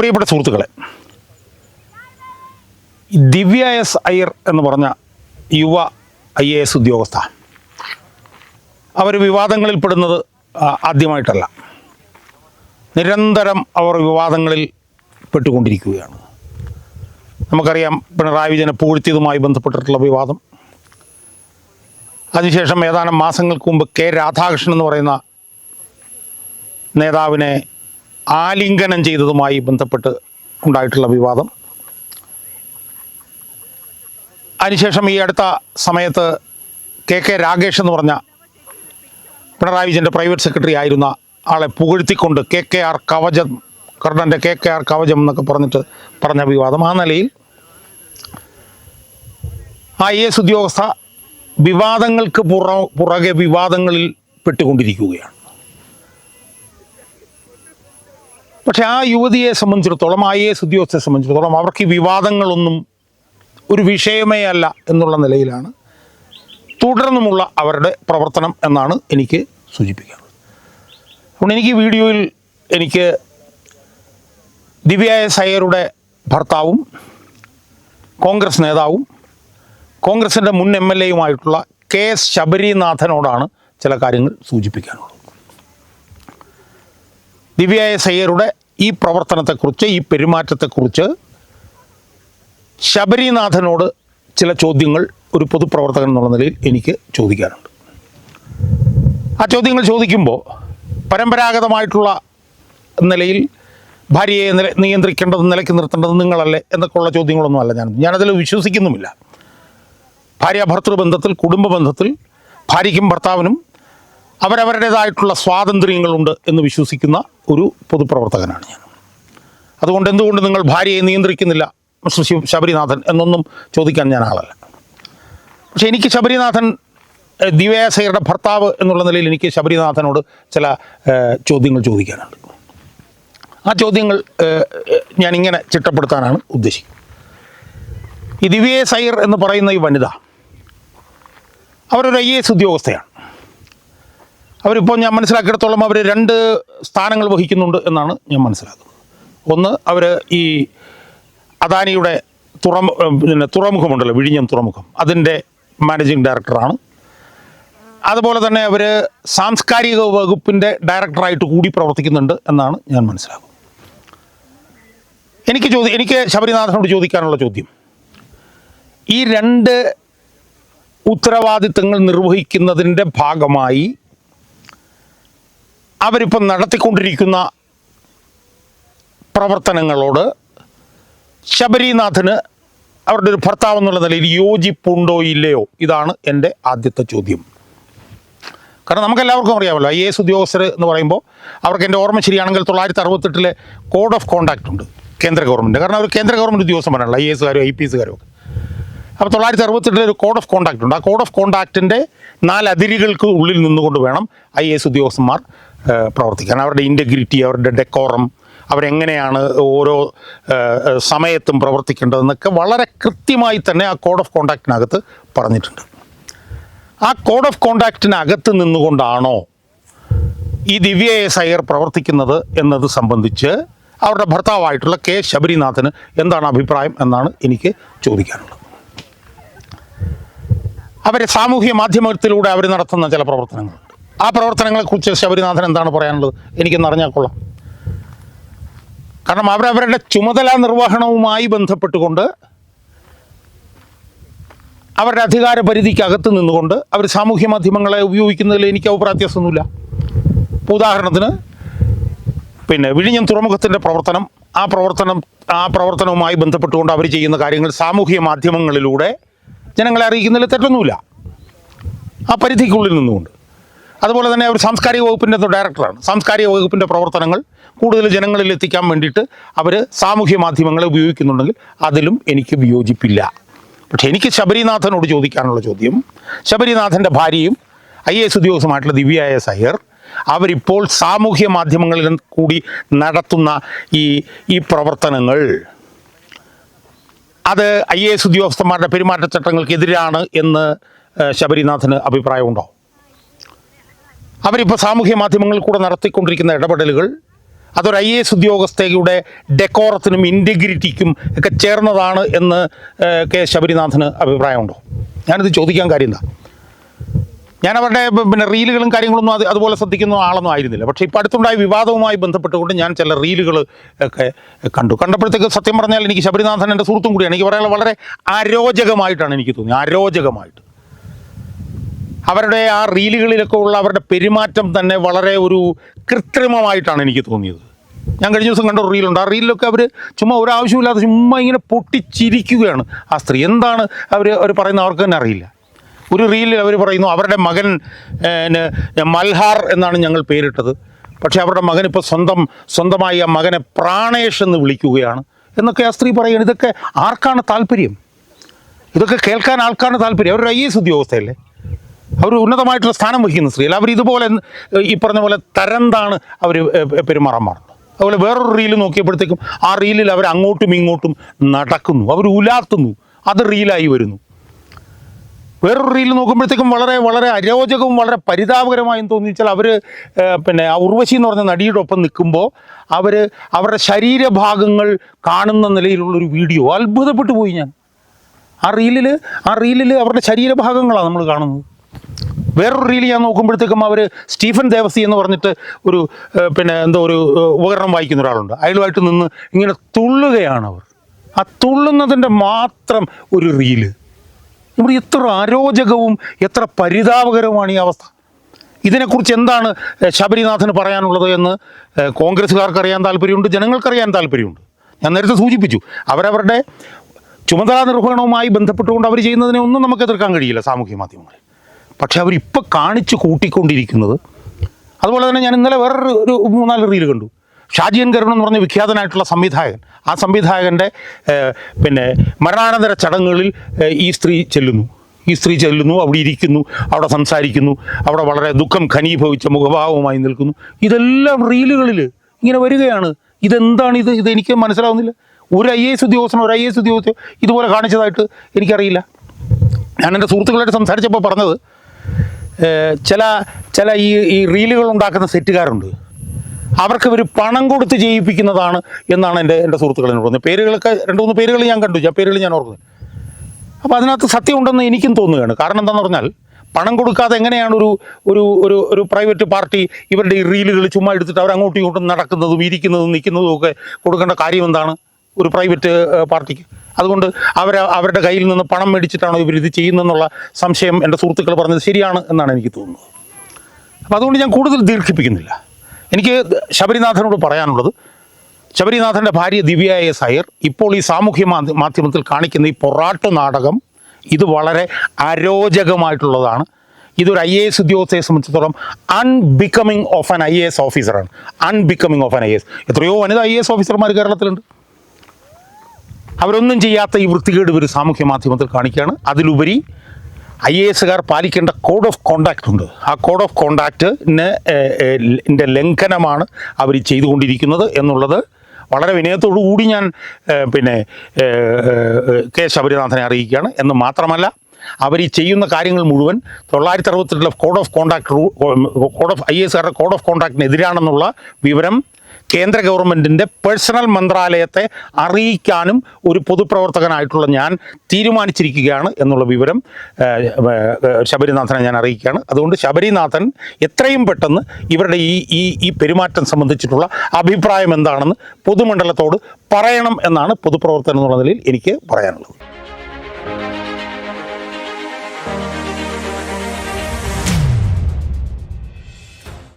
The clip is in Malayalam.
പ്രിയപ്പെട്ട സുഹൃത്തുക്കളെ ദിവ്യ എസ് അയ്യർ എന്ന് പറഞ്ഞ യുവ ഐ എ എസ് ഉദ്യോഗസ്ഥ അവർ വിവാദങ്ങളിൽ പെടുന്നത് ആദ്യമായിട്ടല്ല. നിരന്തരം അവർ വിവാദങ്ങളിൽ പെട്ടുകൊണ്ടിരിക്കുകയാണ്. നമുക്കറിയാം പിണറായി വിജയനെ പൂഴ്ത്തിയതുമായി ബന്ധപ്പെട്ടിട്ടുള്ള വിവാദം. അതിനുശേഷം ഏതാനും മാസങ്ങൾക്ക് മുമ്പ് കെ രാധാകൃഷ്ണൻ എന്ന് പറയുന്ന നേതാവിനെ ആലിംഗനം ചെയ്തതുമായി ബന്ധപ്പെട്ട് ഉണ്ടായിട്ടുള്ള വിവാദം. അതിനുശേഷം ഈ അടുത്ത സമയത്ത് കെ കെ രാഗേഷ് എന്ന് പറഞ്ഞ പിണറായി വിജയന്റെ പ്രൈവറ്റ് സെക്രട്ടറി ആയിരുന്ന ആളെ പുകഴ്ത്തിക്കൊണ്ട് കെ കെ ആർ കവചം കർണന്റെ കെ കെ ആർ കവചം എന്നൊക്കെ പറഞ്ഞിട്ട് പറഞ്ഞ വിവാദം. ആ നിലയിൽ ഐ എസ് ഉദ്യോഗസ്ഥ വിവാദങ്ങൾക്ക് പുറ പുറകെ വിവാദങ്ങളിൽ പെട്ടുകൊണ്ടിരിക്കുകയാണ്. പക്ഷെ ആ യുവതിയെ സംബന്ധിച്ചിടത്തോളം ഐ എ എസ് ഉദ്യോഗസ്ഥയെ സംബന്ധിച്ചിടത്തോളം അവർക്ക് വിവാദങ്ങളൊന്നും ഒരു വിഷയമേ അല്ല എന്നുള്ള നിലയിലാണ്. തുടർന്നുമുള്ള അവരുടെ പ്രവർത്തനം എന്നാണ് എനിക്ക് സൂചിപ്പിക്കാനുള്ളത്. അതുകൊണ്ട് എനിക്ക് വീഡിയോയിൽ എനിക്ക് ദിവ്യ എസ് അയ്യരുടെ ഭർത്താവും കോൺഗ്രസ് നേതാവും കോൺഗ്രസിന്റെ മുൻ എം എൽ എയുമായിട്ടുള്ള കെ എസ് ശബരിനാഥനോടാണ് ചില കാര്യങ്ങൾ സൂചിപ്പിക്കാനുള്ളത്. ദിവ്യ എസ് അയ്യരുടെ ഈ പ്രവർത്തനത്തെക്കുറിച്ച് ഈ പെരുമാറ്റത്തെക്കുറിച്ച് ശബരിനാഥനോട് ചില ചോദ്യങ്ങൾ ഒരു പൊതുപ്രവർത്തകൻ എന്നുള്ള നിലയിൽ എനിക്ക് ചോദിക്കാനുണ്ട്. ആ ചോദ്യങ്ങൾ ചോദിക്കുമ്പോൾ പരമ്പരാഗതമായിട്ടുള്ള നിലയിൽ ഭാര്യയെ നില നിയന്ത്രിക്കേണ്ടത് നിലയ്ക്ക് നിർത്തേണ്ടത് നിങ്ങളല്ലേ എന്നൊക്കെയുള്ള ചോദ്യങ്ങളൊന്നും അല്ല ഞാൻ. ഞാനതിൽ വിശ്വസിക്കുന്നുമില്ല. ഭാര്യ ഭർത്തൃ ബന്ധത്തിൽ കുടുംബ ബന്ധത്തിൽ ഭാര്യയ്ക്കും ഭർത്താവിനും അവരവരുടേതായിട്ടുള്ള സ്വാതന്ത്ര്യങ്ങളുണ്ട് എന്ന് വിശ്വസിക്കുന്ന ഒരു പൊതുപ്രവർത്തകനാണ് ഞാൻ. അതുകൊണ്ട് എന്തുകൊണ്ട് നിങ്ങൾ ഭാര്യയെ നിയന്ത്രിക്കുന്നില്ല? ശബരിനാഥൻ എന്നൊന്നും ചോദിക്കാൻ ഞാൻ ആളല്ല. പക്ഷെ എനിക്ക് ശബരിനാഥൻ ദിവ്യാസയുടെ ഭർത്താവ് എന്നുള്ള നിലയിൽ എനിക്ക് ശബരിനാഥനോട് ചില ചോദ്യങ്ങൾ ചോദിക്കാനുണ്ട്. ആ ചോദ്യങ്ങൾ ഞാനിങ്ങനെ ചിട്ടപ്പെടുത്താനാണ് ഉദ്ദേശിക്കുന്നത്. ഈ ദിവ്യ സൈർ എന്ന് പറയുന്ന ഈ വനിത അവരൊരു ഐ എ എസ് ഉദ്യോഗസ്ഥയാണ്. അവരിപ്പോൾ ഞാൻ മനസ്സിലാക്കിയിടത്തോളം അവർ രണ്ട് സ്ഥാനങ്ങൾ വഹിക്കുന്നുണ്ട് എന്നാണ് ഞാൻ മനസ്സിലാക്കുന്നത്. ഒന്ന് അവർ ഈ അദാനിയുടെ തുറമു പിന്നെ തുറമുഖമുണ്ടല്ലോ വിഴിഞ്ഞം തുറമുഖം. അതിന്റെ മാനേജിങ് ഡയറക്ടറാണ്. അതുപോലെ തന്നെ അവർ സാംസ്കാരിക വകുപ്പിന്റെ ഡയറക്ടറായിട്ട് കൂടി പ്രവർത്തിക്കുന്നുണ്ട് എന്നാണ് ഞാൻ മനസ്സിലാക്കുന്നത്. എനിക്ക് ചോദ്യം എനിക്ക് ശബരിനാഥനോട് ചോദിക്കാനുള്ള ചോദ്യം. ഈ രണ്ട് ഉത്തരവാദിത്തങ്ങൾ നിർവഹിക്കുന്നതിന്റെ ഭാഗമായി അവരിപ്പം നടത്തിക്കൊണ്ടിരിക്കുന്ന പ്രവർത്തനങ്ങളോട് ശബരിനാഥന് അവരുടെ ഒരു ഭർത്താവ് എന്നുള്ള നിലയിൽ യോജിപ്പുണ്ടോ ഇല്ലയോ? ഇതാണ് എന്റെ ആദ്യത്തെ ചോദ്യം. കാരണം നമുക്കെല്ലാവർക്കും അറിയാമല്ലോ ഐ എ എസ് ഉദ്യോഗസ്ഥർ എന്ന് പറയുമ്പോൾ അവർക്ക് എന്റെ ഓർമ്മ ശരിയാണെങ്കിൽ തൊള്ളായിരത്തി അറുപത്തെട്ടിലെ കോഡ് ഓഫ് കോണ്ടാക്ട് ഉണ്ട് കേന്ദ്ര ഗവൺമെന്റ്. കാരണം അവർ കേന്ദ്ര ഗവൺമെന്റ് ഉദ്യോഗസ്ഥന്മാരാണല്ലോ ഐ എ എസുകാരും ഐ പി എസുകാരും ഒക്കെ. അപ്പോൾ തൊള്ളായിരത്തി അറുപത്തെട്ടിലെ ഒരു കോഡ് ഓഫ് കോണ്ടാക്ട് ഉണ്ട്. ആ കോഡ് ഓഫ് കോണ്ടാക്റ്റിന്റെ നാല് അതിരുകൾക്ക് ഉള്ളിൽ നിന്നുകൊണ്ട് വേണം ഐ എ എസ് ഉദ്യോഗസ്ഥന്മാർ പ്രവർത്തിക്കാൻ. അവരുടെ ഇന്റഗ്രിറ്റി അവരുടെ ഡെക്കോറം അവരെങ്ങനെയാണ് ഓരോ സമയത്തും പ്രവർത്തിക്കേണ്ടതെന്നൊക്കെ വളരെ കൃത്യമായി തന്നെ ആ കോഡ് ഓഫ് കോണ്ടാക്റ്റിനകത്ത് പറഞ്ഞിട്ടുണ്ട്. ആ കോഡ് ഓഫ് കോണ്ടാക്റ്റിനകത്ത് നിന്നുകൊണ്ടാണോ ഈ ദിവ്യ എസ് അയ്യർ പ്രവർത്തിക്കുന്നത് എന്നത് സംബന്ധിച്ച് അവരുടെ ഭർത്താവായിട്ടുള്ള കെ ശബരിനാഥന് എന്താണ് അഭിപ്രായം എന്നാണ് എനിക്ക് ചോദിക്കാനുള്ളത്. അവരെ സാമൂഹ്യ മാധ്യമത്തിലൂടെ അവർ നടത്തുന്ന ചില പ്രവർത്തനങ്ങളുണ്ട് ആ പ്രവർത്തനങ്ങളെക്കുറിച്ച് ശബരിനാഥൻ എന്താണ് പറയാനുള്ളത്? എനിക്കൊന്ന് അറിഞ്ഞാൽ കൊള്ളാം കാരണം അവരവരുടെ ചുമതല നിർവഹണവുമായി ബന്ധപ്പെട്ടുകൊണ്ട് അവരുടെ അധികാര പരിധിക്കകത്ത് നിന്നുകൊണ്ട് അവർ സാമൂഹ്യ മാധ്യമങ്ങളെ ഉപയോഗിക്കുന്നതിൽ എനിക്ക് അഭിപ്രായത്യാസമൊന്നുമില്ല ഉദാഹരണത്തിന് പിന്നെ വിഴിഞ്ഞം തുറമുഖത്തിന്റെ പ്രവർത്തനം ആ പ്രവർത്തനം ആ പ്രവർത്തനവുമായി ബന്ധപ്പെട്ടുകൊണ്ട് അവർ ചെയ്യുന്ന കാര്യങ്ങൾ സാമൂഹ്യ മാധ്യമങ്ങളിലൂടെ ജനങ്ങളെ അറിയിക്കുന്നതിൽ തെറ്റൊന്നുമില്ല. ആ പരിധിക്കുള്ളിൽ നിന്നുകൊണ്ട്. അതുപോലെ തന്നെ അവർ സാംസ്കാരിക വകുപ്പിന്റെ ഡയറക്ടറാണ് സാംസ്കാരിക വകുപ്പിന്റെ പ്രവർത്തനങ്ങൾ കൂടുതൽ ജനങ്ങളിൽ എത്തിക്കാൻ വേണ്ടിയിട്ട് അവർ സാമൂഹ്യ മാധ്യമങ്ങളെ ഉപയോഗിക്കുന്നുണ്ടെങ്കിൽ അതിലും എനിക്ക് വിയോജിപ്പില്ല. പക്ഷേ എനിക്ക് ശബരിനാഥനോട് ചോദിക്കാനുള്ള ചോദ്യം. ശബരിനാഥന്റെ ഭാര്യയും ഐ എസ് ഉദ്യോഗസ്ഥമായിട്ടുള്ള ദിവ്യ എസ് അയ്യർ അവരിപ്പോൾ സാമൂഹ്യ മാധ്യമങ്ങളിൽ കൂടി നടത്തുന്ന ഈ ഈ പ്രവർത്തനങ്ങൾ. അത് ഐ എ എസ് ഉദ്യോഗസ്ഥന്മാരുടെ പെരുമാറ്റച്ചട്ടങ്ങൾക്കെതിരാണ് എന്ന് ഏഹ്, ശബരിനാഥന് അഭിപ്രായമുണ്ടോ? അവരിപ്പോൾ സാമൂഹ്യ മാധ്യമങ്ങളിൽ കൂടെ നടത്തിക്കൊണ്ടിരിക്കുന്ന ഇടപെടലുകൾ അതൊരു ഐ എ എസ് ഉദ്യോഗസ്ഥയുടെ ഡെക്കോറത്തിനും ഇന്റഗ്രിറ്റിക്കും ഒക്കെ ചേർന്നതാണ് എന്ന് കെ ശബരിനാഥന് അഭിപ്രായമുണ്ടോ? ഞാനിത് ചോദിക്കാൻ കാര്യം എന്താ ഞാൻ അവരുടെ പിന്നെ റീലുകളും കാര്യങ്ങളൊന്നും അത് അതുപോലെ ശ്രദ്ധിക്കുന്ന ആളൊന്നും ആയിരുന്നില്ല. പക്ഷേ ഇപ്പോൾ അടുത്തുണ്ടായ വിവാദവുമായി ബന്ധപ്പെട്ടുകൊണ്ട് ഞാൻ ചില റീലുകൾ ഒക്കെ കണ്ടു. കണ്ടപ്പോഴത്തേക്ക് സത്യം പറഞ്ഞാൽ എനിക്ക് ശബരിനാഥൻ എന്റെ സുഹൃത്തും കൂടിയാണ്. എനിക്ക് പറയാനുള്ള വളരെ അരോചകമായിട്ടാണ് എനിക്ക് തോന്നിയത്. അരോചകമായിട്ട്. അവരുടെ ആ റീലുകളിലൊക്കെ ഉള്ള അവരുടെ പെരുമാറ്റം തന്നെ വളരെ ഒരു കൃത്രിമമായിട്ടാണ് എനിക്ക് തോന്നിയത്. ഞാൻ കഴിഞ്ഞ ദിവസം കണ്ട ഒരു റീലുണ്ട്. ആ റീലിലൊക്കെ അവർ ചുമ്മാ ഒരാവശ്യമില്ലാതെ ചുമ്മാ ഇങ്ങനെ പൊട്ടിച്ചിരിക്കുകയാണ് ആ സ്ത്രീ. എന്താണ് അവർ അവർ പറയുന്ന അവർക്ക് തന്നെ അറിയില്ല. ഒരു റീലിൽ അവർ പറയുന്നു അവരുടെ മകൻ മൽഹാർ എന്നാണ് ഞങ്ങൾ പേരിട്ടത്. പക്ഷേ അവരുടെ മകൻ ഇപ്പോൾ സ്വന്തം സ്വന്തമായി ആ മകനെ പ്രാണേഷ് എന്ന് വിളിക്കുകയാണ്. എന്നൊക്കെ ആ സ്ത്രീ പറയുകയാണ്. ഇതൊക്കെ ആർക്കാണ് താല്പര്യം? ഇതൊക്കെ കേൾക്കാൻ ആൾക്കാണ് താല്പര്യം. അവരൊരു ഐ എസ് ഉദ്യോഗസ്ഥയല്ലേ? അവർ ഉന്നതമായിട്ടുള്ള സ്ഥാനം വഹിക്കുന്ന സ്ത്രീ അല്ല അവർ ഇതുപോലെ ഈ പറഞ്ഞ പോലെ തരംതാണ് അവർ പെരുമാറാൻ മാറുന്നത് അതുപോലെ വേറൊരു റീൽ നോക്കിയപ്പോഴത്തേക്കും ആ റീലിൽ അവർ അങ്ങോട്ടും ഇങ്ങോട്ടും നടക്കുന്നു. അവർ ഉലാത്തുന്നു അത് റീലായി വരുന്നു. വേറൊരു റീൽ നോക്കുമ്പോഴത്തേക്കും വളരെ വളരെ അരോചകവും വളരെ പരിതാപകരമായും തോന്നിച്ചാൽ അവർ പിന്നെ ആ ഉർവശി എന്ന് പറഞ്ഞ നടിയുടെ ഒപ്പം നിൽക്കുമ്പോൾ അവർ അവരുടെ ശരീരഭാഗങ്ങൾ കാണുന്ന നിലയിലുള്ളൊരു വീഡിയോ. അത്ഭുതപ്പെട്ടു പോയി ഞാൻ. ആ റീലിൽ ആ റീലിൽ അവരുടെ ശരീരഭാഗങ്ങളാണ് നമ്മൾ കാണുന്നത്. വേറൊരു റീൽ ഞാൻ നോക്കുമ്പോഴത്തേക്കും അവർ സ്റ്റീഫൻ ദേവസി എന്ന് പറഞ്ഞിട്ട് ഒരു പിന്നെ എന്തോ ഒരു ഉപകരണം വായിക്കുന്ന ഒരാളുണ്ട്. അയാളുമായിട്ട് നിന്ന് ഇങ്ങനെ തുള്ളുകയാണ് അവർ. ആ തുള്ളുന്നതിന്റെ മാത്രം ഒരു റീൽ നമ്മൾ എത്ര അരോചകവും എത്ര പരിതാപകരവുമാണ് ഈ അവസ്ഥ. ഇതിനെക്കുറിച്ച് എന്താണ് ശബരിനാഥന് പറയാനുള്ളത് എന്ന് കോൺഗ്രസ്സുകാർക്ക് അറിയാൻ താല്പര്യമുണ്ട് ജനങ്ങൾക്കറിയാൻ താല്പര്യമുണ്ട്. ഞാൻ നേരത്തെ സൂചിപ്പിച്ചു അവരവരുടെ ചുമതല നിർവഹണവുമായി ബന്ധപ്പെട്ടുകൊണ്ട് അവർ ചെയ്യുന്നതിനെ ഒന്നും നമുക്ക് എതിർക്കാൻ കഴിയില്ല സാമൂഹ്യ മാധ്യമങ്ങളിൽ. പക്ഷെ അവരിപ്പോൾ കാണിച്ചു കൂട്ടിക്കൊണ്ടിരിക്കുന്നത്. അതുപോലെ തന്നെ ഞാൻ ഇന്നലെ വേറൊരു ഒരു മൂന്നാൽ റീൽ കണ്ടു. ഷാജിയൻ കരുൺ എന്ന് പറഞ്ഞ വിഖ്യാതനായിട്ടുള്ള സംവിധായകൻ. ആ സംവിധായകന്റെ പിന്നെ മരണാനന്തര ചടങ്ങുകളിൽ ഈ സ്ത്രീ ചെല്ലുന്നു. ഈ സ്ത്രീ ചെല്ലുന്നു അവിടെ ഇരിക്കുന്നു അവിടെ സംസാരിക്കുന്നു അവിടെ വളരെ ദുഃഖം ഖനീഭവിച്ച മുഖഭാവവുമായി നിൽക്കുന്നു. ഇതെല്ലാം റീലുകളിൽ ഇങ്ങനെ വരികയാണ്. ഇതെന്താണ് ഇത്? ഇതെനിക്ക് മനസ്സിലാവുന്നില്ല. ഒരു ഐ എസ് ഉദ്യോഗസ്ഥനോ ഒരു ഐ എസ് ഉദ്യോഗസ്ഥയോ ഇതുപോലെ കാണിച്ചതായിട്ട് എനിക്കറിയില്ല. ഞാൻ എന്റെ സുഹൃത്തുക്കളായിട്ട് സംസാരിച്ചപ്പോൾ പറഞ്ഞത് ചില ചില ഈ ഈ റീലുകൾ ഉണ്ടാക്കുന്ന സെറ്റുകാരുണ്ട്. അവർക്ക് ഇവർ പണം കൊടുത്ത് ചെയ്യിപ്പിക്കുന്നതാണ് എന്നാണ് എന്റെ എന്റെ സുഹൃത്തുക്കൾ എന്നോട് പറഞ്ഞത്. പേരുകളൊക്കെ രണ്ട് മൂന്ന് പേരുകൾ ഞാൻ കണ്ടു. ഞാൻ പേരുകൾ ഞാൻ ഓർക്കുന്നത് അപ്പോൾ അതിനകത്ത് സത്യമുണ്ടെന്ന് എനിക്കും തോന്നുകയാണ്. കാരണം എന്താണെന്ന് പറഞ്ഞാൽ പണം കൊടുക്കാതെ എങ്ങനെയാണ് ഒരു ഒരു ഒരു ഒരു പ്രൈവറ്റ് പാർട്ടി ഇവരുടെ ഈ റീലുകൾ ചുമ്മാ എടുത്തിട്ട് അവർ അങ്ങോട്ടും ഇങ്ങോട്ടും നടക്കുന്നതും ഇരിക്കുന്നതും നിൽക്കുന്നതും ഒക്കെ കൊടുക്കേണ്ട കാര്യം എന്താണ് ഒരു പ്രൈവറ്റ് പാർട്ടിക്ക്? അതുകൊണ്ട് അവർ അവരുടെ കയ്യിൽ നിന്ന് പണം മേടിച്ചിട്ടാണോ ഇവർ ഇത് ചെയ്യുന്നതെന്നുള്ള സംശയം എന്റെ സുഹൃത്തുക്കൾ പറഞ്ഞത് ശരിയാണ് എന്നാണ് എനിക്ക് തോന്നുന്നത്. അപ്പം അതുകൊണ്ട് ഞാൻ കൂടുതൽ ദീർഘിപ്പിക്കുന്നില്ല. എനിക്ക് ശബരിനാഥനോട് പറയാനുള്ളത് ശബരിനാഥന്റെ ഭാര്യ ദിവ്യ സയർ ഇപ്പോൾ ഈ സാമൂഹ്യ മാധ്യമത്തിൽ കാണിക്കുന്ന ഈ പൊറാട്ട് നാടകം ഇത് വളരെ അരോചകമായിട്ടുള്ളതാണ്. ഇതൊരു ഐ എ എസ് ഉദ്യോഗസ്ഥയെ സംബന്ധിച്ചിടത്തോളം unbecoming of an I A S ഓഫീസറാണ് unbecoming of an I S എത്രയോ വനിതാ ഐ എ എസ് ഓഫീസർമാർ കേരളത്തിലുണ്ട്. അവരൊന്നും ചെയ്യാത്ത ഈ വൃത്തികേട് ഒരു സാമൂഹ്യ മാധ്യമത്തിൽ കാണിക്കുകയാണ്. അതിലുപരി ഐ എ എസുകാർ പാലിക്കേണ്ട കോഡ് ഓഫ് കോണ്ടാക്റ്റ് ഉണ്ട്. ആ കോഡ് ഓഫ് കോണ്ടാക്റ്റിന് ലംഘനമാണ് അവർ ചെയ്തുകൊണ്ടിരിക്കുന്നത് എന്നുള്ളത് വളരെ വിനയത്തോടു കൂടി ഞാൻ പിന്നെ കെ ശബരിനാഥനെ അറിയിക്കുകയാണ്. എന്ന് മാത്രമല്ല അവർ ഈ ചെയ്യുന്ന കാര്യങ്ങൾ മുഴുവൻ തൊള്ളായിരത്തി അറുപത്തെട്ടിലെ code of conduct code of I S code of കോണ്ടാക്റ്റിനെതിരാണെന്നുള്ള വിവരം കേന്ദ്ര ഗവൺമെന്റിന്റെ പേഴ്സണൽ മന്ത്രാലയത്തെ അറിയിക്കാനും ഒരു പൊതുപ്രവർത്തകനായിട്ടുള്ള ഞാൻ തീരുമാനിച്ചിരിക്കുകയാണ് എന്നുള്ള വിവരം ശബരിനാഥനെ ഞാൻ അറിയിക്കുകയാണ്. അതുകൊണ്ട് ശബരിനാഥൻ എത്രയും പെട്ടെന്ന് ഇവരുടെ ഈ ഈ ഈ പെരുമാറ്റം സംബന്ധിച്ചിട്ടുള്ള അഭിപ്രായം എന്താണെന്ന് പൊതുമണ്ഡലത്തോട് പറയണം എന്നാണ് പൊതുപ്രവർത്തനം എന്നുള്ള നിലയിൽ എനിക്ക് പറയാനുള്ളത്.